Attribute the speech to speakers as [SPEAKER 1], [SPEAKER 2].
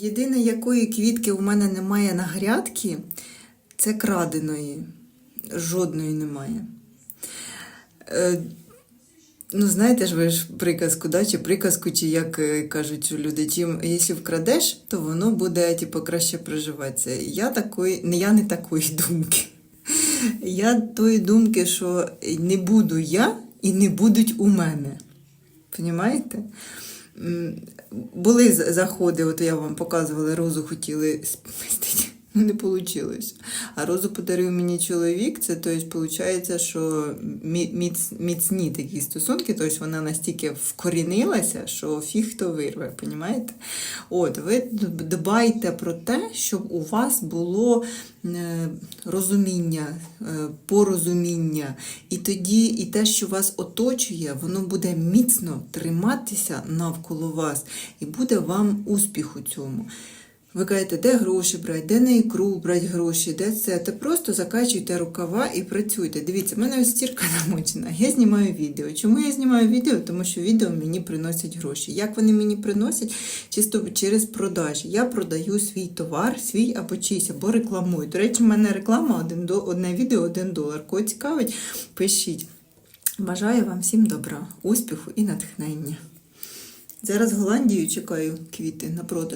[SPEAKER 1] Єдине, якої квітки у мене немає на грядці, це краденої. Жодної немає. Е, ну, знаєте ж ви ж приказку, да? чи приказку, чи як е, кажуть люди, чим, якщо вкрадеш, то воно буде типу, краще проживатися. Я, такої, не, я не такої думки. Я тої думки, що не буду я і не будуть у мене. Понімаєте? Були заходи, от я вам показувала, розу хотіли спустити, ну не вийшло. А розу подарив мені чоловік, це тобто, виходить, що міц, міцні такі стосунки, тобто вона настільки вкорінилася, що фіг хто вирве, понімаєте? От, ви дбайте про те, щоб у вас було е, розуміння, е, порозуміння, і тоді і те, що вас оточує, воно буде міцно триматися навколо вас, і буде вам успіх у цьому. Ви кажете, де гроші брати, де на ікру брати гроші, де це. Та просто закачуйте рукава і працюйте. Дивіться, в мене ось стірка намочена. Я знімаю відео. Чому я знімаю відео? Тому що відео мені приносять гроші. Як вони мені приносять? Чисто через продажі. Я продаю свій товар, свій або чийсь, або рекламую. До речі, в мене реклама один до одне відео, один долар. Кого цікавить, пишіть. Бажаю вам всім добра, успіху і натхнення. Зараз Голландію чекаю квіти на продаж.